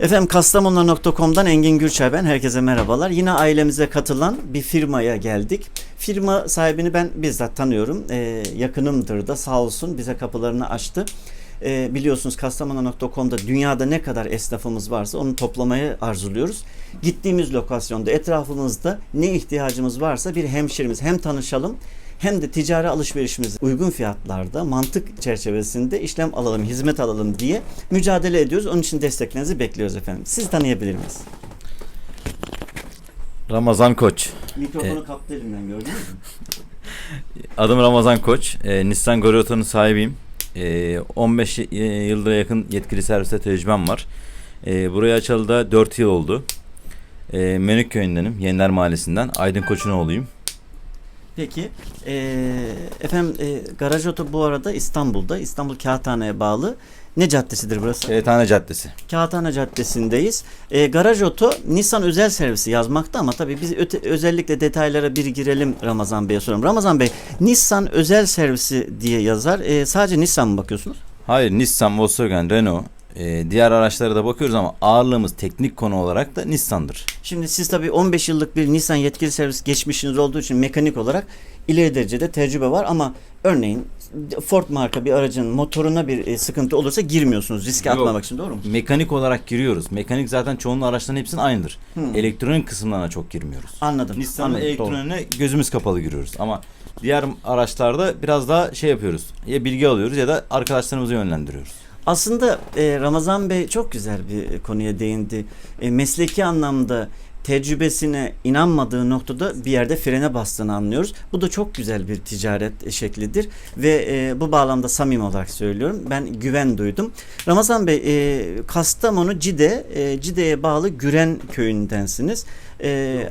Efendim Kastamonu.com'dan Engin Gürçay ben. Herkese merhabalar. Yine ailemize katılan bir firmaya geldik. Firma sahibini ben bizzat tanıyorum. Ee, yakınımdır da sağ olsun bize kapılarını açtı. Ee, biliyorsunuz Kastamonu.com'da dünyada ne kadar esnafımız varsa onu toplamayı arzuluyoruz. Gittiğimiz lokasyonda etrafımızda ne ihtiyacımız varsa bir hemşirimiz hem tanışalım hem de ticari alışverişimizi uygun fiyatlarda mantık çerçevesinde işlem alalım, hizmet alalım diye mücadele ediyoruz. Onun için desteklerinizi bekliyoruz efendim. Siz tanıyabilir miyiz? Ramazan Koç. Mikrofonu kaptı elimden gördünüz mü? Adım Ramazan Koç. Ee, Nissan Gorioto'nun sahibiyim. Ee, 15 y- yılda yakın yetkili serviste tecrübem var. Ee, buraya açalı da 4 yıl oldu. Ee, Menük köyündenim. Yeniler Mahallesi'nden. Aydın Koç'un oğluyum. Peki. eee, efendim e, Garaj Oto bu arada İstanbul'da. İstanbul Kağıthane'ye bağlı. Ne caddesidir burası? Kağıthane Caddesi. Kağıthane Caddesi'ndeyiz. E, Garaj Oto Nissan özel servisi yazmakta ama tabii biz öte- özellikle detaylara bir girelim Ramazan Bey'e soralım. Ramazan Bey, Nissan özel servisi diye yazar. E, sadece Nissan mı bakıyorsunuz? Hayır Nissan, Volkswagen, Renault. Ee, diğer araçlara da bakıyoruz ama ağırlığımız teknik konu olarak da Nissan'dır. Şimdi siz tabii 15 yıllık bir Nissan yetkili servis geçmişiniz olduğu için mekanik olarak ileri derecede tecrübe var ama örneğin Ford marka bir aracın motoruna bir e, sıkıntı olursa girmiyorsunuz riske Yok. atmamak için doğru mu? Mekanik olarak giriyoruz. Mekanik zaten çoğunluğu araçların hepsinin aynıdır. Hmm. Elektronik kısımlarına çok girmiyoruz. Anladım. Nissan'ın anladım, doğru. elektroniğine gözümüz kapalı giriyoruz. Ama diğer araçlarda biraz daha şey yapıyoruz. Ya bilgi alıyoruz ya da arkadaşlarımızı yönlendiriyoruz. Aslında e, Ramazan Bey çok güzel bir konuya değindi. E, mesleki anlamda tecrübesine inanmadığı noktada bir yerde frene bastığını anlıyoruz. Bu da çok güzel bir ticaret şeklidir ve e, bu bağlamda samimi olarak söylüyorum. Ben güven duydum. Ramazan Bey, e, Kastamonu Cide, e, Cide'ye bağlı Güren köyündensiniz. E,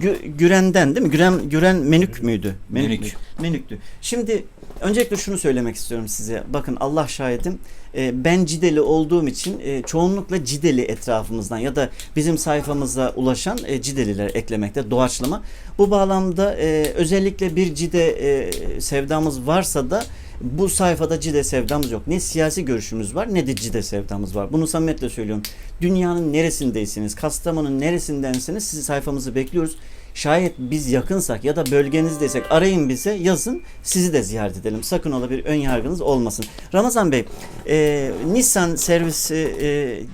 Gü- Güren'den değil mi? Güren, Güren Menük müydü? Menük. Menüktü. Şimdi öncelikle şunu söylemek istiyorum size. Bakın Allah şahidim. e, ben Cideli olduğum için e, çoğunlukla Cideli etrafımızdan ya da bizim sayfamıza ulaşan e, Cideliler eklemekte doğaçlama. Bu bağlamda özellikle bir Cide sevdamız varsa da bu sayfada Cide sevdamız yok. Ne siyasi görüşümüz var ne de Cide sevdamız var. Bunu samimiyetle söylüyorum. Dünyanın neresindeyseniz, Kastamonu'nun neresindenseniz sizi sayfamızı bekliyoruz. Şayet biz yakınsak ya da bölgenizdeysek arayın bize yazın sizi de ziyaret edelim. Sakın ola bir ön yargınız olmasın. Ramazan Bey e, Nissan servisi e,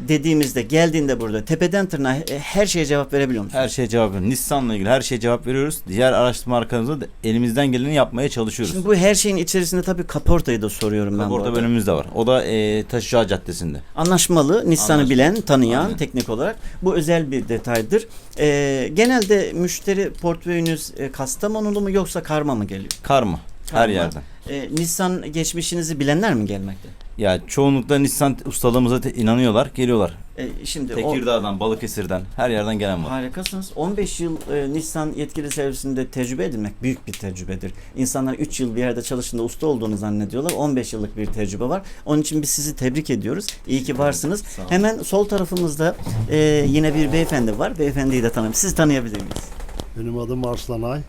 dediğimizde geldiğinde burada tepeden tırnağa e, her şeye cevap verebiliyor musunuz? Her şeye cevap veriyoruz. Nissan'la ilgili her şeye cevap veriyoruz. Diğer araç markalarımızda da elimizden geleni yapmaya çalışıyoruz. Şimdi bu her şeyin içerisinde tabii kaportayı da soruyorum ben arada. bölümümüz de var. O da e, Taşıcağı Caddesi'nde. Anlaşmalı, Nissan'ı bilen, tanıyan Aynen. teknik olarak. Bu özel bir detaydır. Ee, genelde müşteri portföyünüz e, Kastamonulu mu yoksa karma mı geliyor? Karma. Her Karma. yerden. Ee, Nissan geçmişinizi bilenler mi gelmekte? Ya çoğunlukla Nissan ustalığımıza te- inanıyorlar, geliyorlar. Ee, şimdi Tekirdağ'dan, Balıkesir'den her yerden gelen var. Harikasınız. 15 yıl e, Nissan yetkili servisinde tecrübe edinmek büyük bir tecrübedir. İnsanlar 3 yıl bir yerde çalıştığında usta olduğunu zannediyorlar. 15 yıllık bir tecrübe var. Onun için biz sizi tebrik ediyoruz. İyi ki varsınız. Sağ olun. Hemen sol tarafımızda e, yine bir beyefendi var. Beyefendiyi de tanıyayım. Sizi tanıyabilir miyiz? Benim adım Arslanay.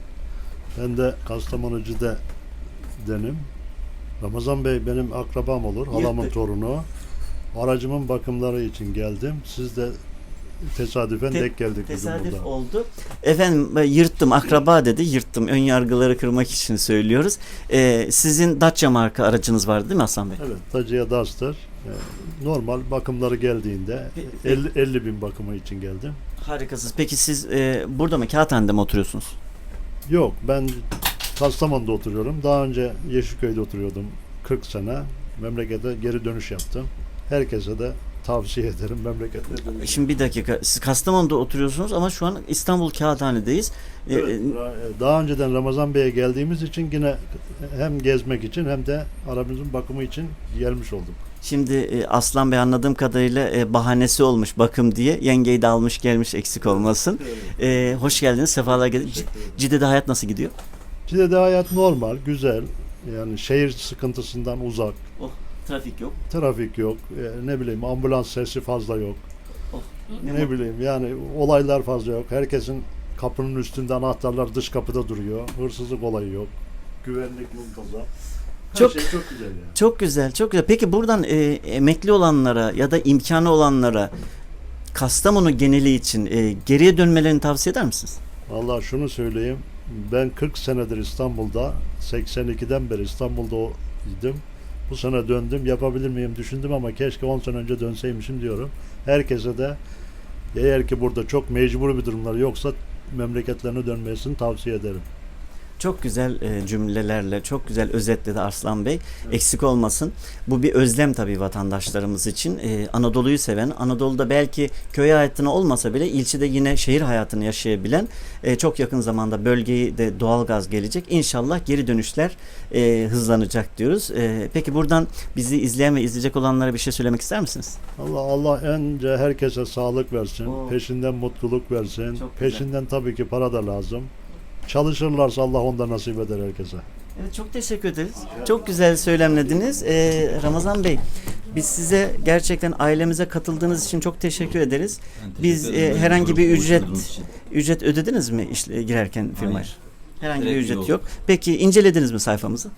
Ben de Kastamonu Cide denim. Ramazan Bey benim akrabam olur, halamın torunu. Aracımın bakımları için geldim. Siz de tesadüfen Te- denk geldik bugün Tesadüf burada. oldu. Efendim ben yırttım akraba dedi yırttım. Ön yargıları kırmak için söylüyoruz. E, sizin Dacia marka aracınız vardı değil mi Hasan Bey? Evet, Dacia Duster. Ee, Normal bakımları geldiğinde Pe- 50, 50 bin bakımı için geldim. Harikasınız. Peki siz e, burada mı Kağıthane'de mi oturuyorsunuz? Yok, ben Kastamonu'da oturuyorum. Daha önce Yeşilköy'de oturuyordum 40 sene. Memlekete geri dönüş yaptım. Herkese de tavsiye ederim memlekete dönüş. Şimdi bir dakika. Siz Kastamonu'da oturuyorsunuz ama şu an İstanbul Kağıthane'deyiz. Ee, Evet, daha önceden Ramazan Bey'e geldiğimiz için yine hem gezmek için hem de arabamızın bakımı için gelmiş olduk. Şimdi e, Aslan Bey anladığım kadarıyla e, bahanesi olmuş bakım diye. Yengeyi de almış gelmiş eksik olmasın. E, hoş geldiniz. Sefalar geldiniz. Cide'de hayat nasıl gidiyor? Cide'de hayat normal, güzel. Yani şehir sıkıntısından uzak. Oh, trafik yok. Trafik yok. e, Ne bileyim ambulans sesi fazla yok. Oh, Ne bileyim yani olaylar fazla yok. Herkesin kapının üstünde anahtarlar dış kapıda duruyor. Hırsızlık olayı yok. Güvenlik muntazam. Her Çok- şey çok güzel yani. Çok güzel, çok güzel. Peki buradan e, emekli olanlara ya da imkanı olanlara Kastamonu geneli için e, geriye dönmelerini tavsiye eder misiniz? Vallahi şunu söyleyeyim. Ben 40 senedir İstanbul'da, 82'den beri İstanbul'da idim. Bu sene döndüm. Yapabilir miyim düşündüm ama keşke 10 sene önce dönseymişim diyorum. Herkese de eğer ki burada çok mecbur bir durumlar yoksa memleketlerine dönmesini tavsiye ederim. Çok güzel e, cümlelerle, çok güzel özetledi Arslan Bey. Eksik olmasın. Bu bir özlem tabii vatandaşlarımız için. E, Anadolu'yu seven, Anadolu'da belki köy hayatını olmasa bile ilçede yine şehir hayatını yaşayabilen, e, çok yakın zamanda bölgeyi de doğalgaz gelecek. İnşallah geri dönüşler e, hızlanacak diyoruz. E, peki buradan bizi izleyen ve izleyecek olanlara bir şey söylemek ister misiniz? Allah Allah önce herkese sağlık versin. Oo. Peşinden mutluluk versin. Çok güzel. Peşinden tabii ki para da lazım. Çalışırlarsa Allah onda nasip eder herkese. Evet, çok teşekkür ederiz. Çok güzel söylemlediniz. Ee, Ramazan Bey, biz size gerçekten ailemize katıldığınız için çok teşekkür ederiz. Biz e, herhangi bir ücret ücret ödediniz mi işle, girerken firmaya? Herhangi bir Direkt ücret yol. yok. Peki incelediniz mi sayfamızı?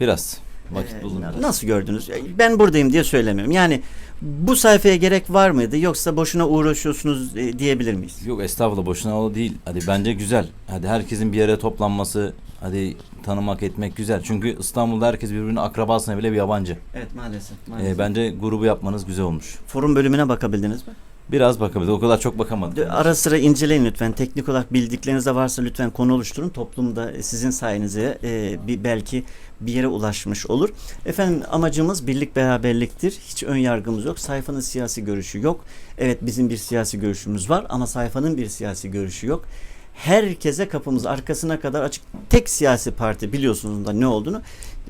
Biraz vakit Ee, biraz. Nasıl gördünüz? Ben buradayım diye söylemiyorum. Yani bu sayfaya gerek var mıydı yoksa boşuna uğraşıyorsunuz e, diyebilir miyiz? Yok estağfurullah boşuna o değil. Hadi bence güzel. Hadi herkesin bir yere toplanması, hadi tanımak etmek güzel. Çünkü İstanbul'da herkes birbirinin akrabasına bile bir yabancı. Evet maalesef. Ee, maalesef. bence grubu yapmanız güzel olmuş. Forum bölümüne bakabildiniz mi? Biraz bakabildik. O kadar çok bakamadım. Ara sıra inceleyin lütfen. Teknik olarak bildikleriniz de varsa lütfen konu oluşturun. Toplumda sizin sayenizde e, bir belki bir yere ulaşmış olur. Efendim amacımız birlik beraberliktir. Hiç ön yargımız yok. Sayfanın siyasi görüşü yok. Evet bizim bir siyasi görüşümüz var ama sayfanın bir siyasi görüşü yok. Herkese kapımız arkasına kadar açık. Tek siyasi parti biliyorsunuz da ne olduğunu.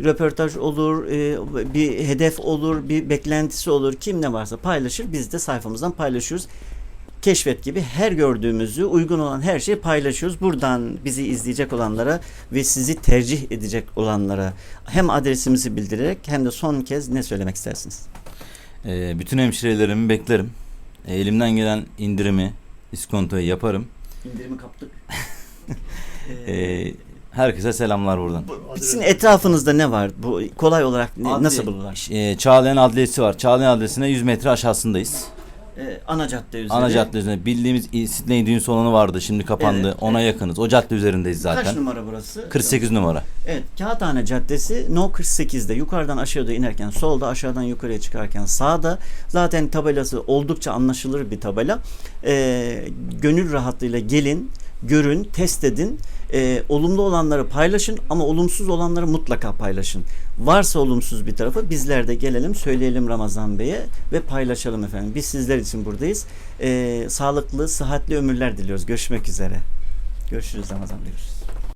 Röportaj olur, e, bir hedef olur, bir beklentisi olur. Kim ne varsa paylaşır. Biz de sayfamızdan paylaşıyoruz keşfet gibi her gördüğümüzü uygun olan her şeyi paylaşıyoruz. Buradan bizi izleyecek olanlara ve sizi tercih edecek olanlara hem adresimizi bildirerek hem de son kez ne söylemek istersiniz? Ee, bütün hemşirelerimi beklerim. Ee, elimden gelen indirimi, iskontoyu yaparım. İndirimi kaptık. Ee, herkese selamlar buradan. Sizin etrafınızda ne var? Bu kolay olarak ne- Adli- nasıl bulurlar? Ee, Çağlayan Adliyesi var. Çağlayan Adliyesi'ne 100 metre aşağısındayız. Ee, ana cadde üzeri. Ana cadde üzerinde bildiğimiz Sydney düğün salonu vardı. Şimdi kapandı. Evet, Ona yakınız. O cadde üzerindeyiz Kaç zaten. numara burası? 48 numara. Evet, Kağıthane Caddesi No 48'de yukarıdan aşağıya inerken solda aşağıdan yukarıya çıkarken sağda zaten tabelası oldukça anlaşılır bir tabela. Ee, gönül rahatlığıyla gelin, görün, test edin. Ee, olumlu olanları paylaşın ama olumsuz olanları mutlaka paylaşın. Varsa olumsuz bir tarafı bizler de gelelim söyleyelim Ramazan Bey'e ve paylaşalım efendim. Biz sizler için buradayız. Ee, sağlıklı, sıhhatli ömürler diliyoruz. Görüşmek üzere. Görüşürüz Ramazan Bey. Görüşürüz.